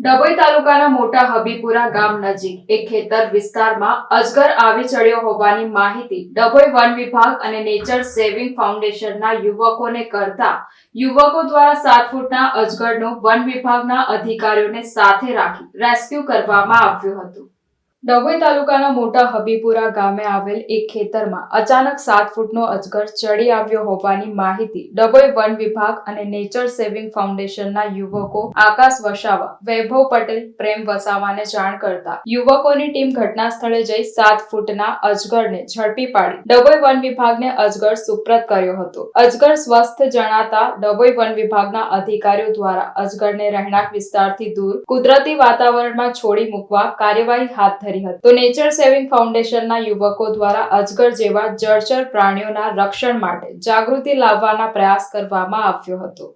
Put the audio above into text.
ડભોઈ તાલુકાના મોટા હબીપુરા ગામ નજીક એક ખેતર વિસ્તારમાં અજગર આવી ચડ્યો હોવાની માહિતી ડભોઈ વન વિભાગ અને નેચર સેવિંગ ફાઉન્ડેશનના યુવકોને કરતા યુવકો દ્વારા સાત ફૂટના અજગરનું વન વિભાગના અધિકારીઓને સાથે રાખી રેસ્ક્યુ કરવામાં આવ્યું હતું. ડભોઈ તાલુકાના મોટા હબીપુરા ગામે આવેલ એક ખેતરમાં અચાનક સાત ફૂટનો અજગર ચડી આવ્યો હોવાની માહિતી ડભોઈ વન વિભાગ અને નેચર સેવિંગ ફાઉન્ડેશનના યુવકો આકાશ વસાવા, વૈભવ પટેલ, પ્રેમ વસાવાને જાણ કરતા યુવકોની ટીમ ઘટના સ્થળે જઈ સાત ફૂટના અજગરને ઝડપી પાડી. ડભોઈ વન વિભાગને અજગર સુપ્રત કર્યો હતો. અજગર સ્વસ્થ જણાતા ડભોઈ વન વિભાગના અધિકારીઓ દ્વારા અજગરને રહેણાંક વિસ્તારથી દૂર કુદરતી વાતાવરણમાં છોડી મૂકવા કાર્યવાહી હાથ ધરી હતી. તો નેચર સેવિંગ ફાઉન્ડેશનના યુવકો દ્વારા અજગર જેવા જળચર પ્રાણીઓના રક્ષણ માટે જાગૃતિ લાવવાના પ્રયાસ કરવામાં આવ્યો હતો.